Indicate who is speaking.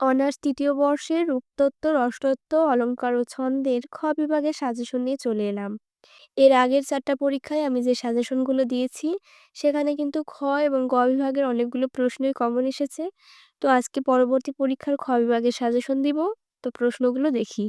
Speaker 1: Honours তৃতীয় বর্ষের রূপতত্ত্ব, রসতত্ত্ব, অলঙ্কার ও ছন্দের খ বিভাগের সাজেশন নিয়ে চলে এলাম। এর আগের চারটা পরীক্ষায় আমি যে সাজেশনগুলো দিয়েছি সেখানে কিন্তু খ এবং গ বিভাগের অনেকগুলো প্রশ্নই কমন এসেছে। তো আজকে পরবর্তী পরীক্ষার খ বিভাগের সাজেশন দিব। তো প্রশ্নগুলো দেখি।